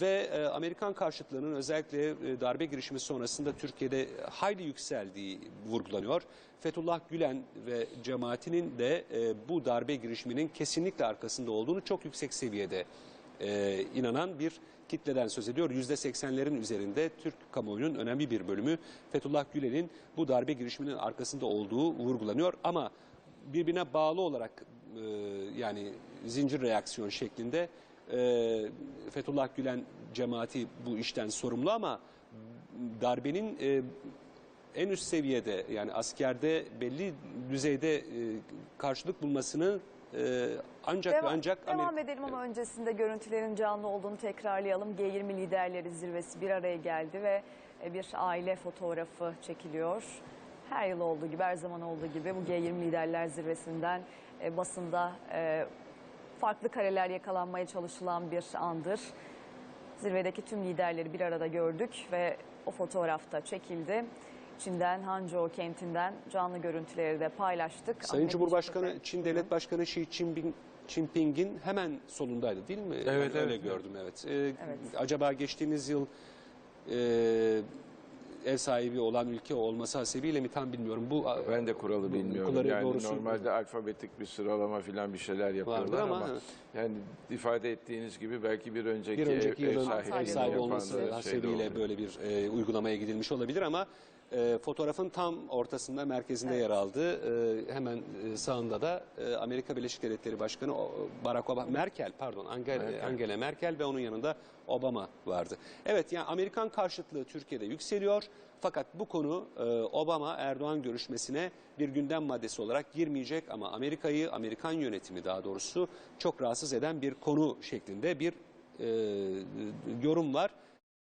Ve e, Amerikan karşıtlığının özellikle e, darbe girişimi sonrasında Türkiye'de hayli yükseldiği vurgulanıyor. Fethullah Gülen ve cemaatinin de e, bu darbe girişiminin kesinlikle arkasında olduğunu çok yüksek seviyede e, inanan bir kitleden söz ediyor. %80'lerin üzerinde Türk kamuoyunun önemli bir bölümü Fethullah Gülen'in bu darbe girişiminin arkasında olduğu vurgulanıyor. Ama birbirine bağlı olarak e, yani zincir reaksiyon şeklinde e, Fethullah Gülen cemaati bu işten sorumlu ama darbenin e, en üst seviyede yani askerde belli düzeyde e, karşılık bulmasını e, ancak ve Devam, ancak devam Amerika- edelim ama öncesinde görüntülerin canlı olduğunu tekrarlayalım. G20 liderleri zirvesi bir araya geldi ve e, bir aile fotoğrafı çekiliyor. Her yıl olduğu gibi, her zaman olduğu gibi bu G20 liderler zirvesinden e, basında e, farklı kareler yakalanmaya çalışılan bir andır. Zirvedeki tüm liderleri bir arada gördük ve o fotoğrafta çekildi. Çin'den, Hangzhou kentinden canlı görüntüleri de paylaştık. Sayın Ahmet Cumhurbaşkanı, Yeşiltepe. Çin Devlet Başkanı Xi Jinping Jinping'in hemen solundaydı değil mi? Evet, öyle evet. gördüm evet. Ee, Evet. Acaba geçtiğimiz yıl e, ev sahibi olan ülke olması hasebiyle mi tam bilmiyorum. Bu Ben de kuralı bilmiyorum. Kuralı yani doğrusu- normalde alfabetik bir sıralama filan bir şeyler yapıyorlar ama ama, yani ifade ettiğiniz gibi belki bir önceki, bir önceki ev, ev sahibi, ev sahibi olması hasebiyle böyle bir e, uygulamaya gidilmiş olabilir ama e, fotoğrafın tam ortasında merkezinde yer aldı. E, hemen e, sağında da e, Amerika Birleşik Devletleri Başkanı Barack Obama Merkel pardon Angela Merkel. Angela Merkel ve onun yanında Obama vardı. Evet yani Amerikan karşıtlığı Türkiye'de yükseliyor. Fakat bu konu e, Obama Erdoğan görüşmesine bir gündem maddesi olarak girmeyecek ama Amerika'yı Amerikan yönetimi daha doğrusu çok rahatsız eden bir konu şeklinde bir e, yorum var.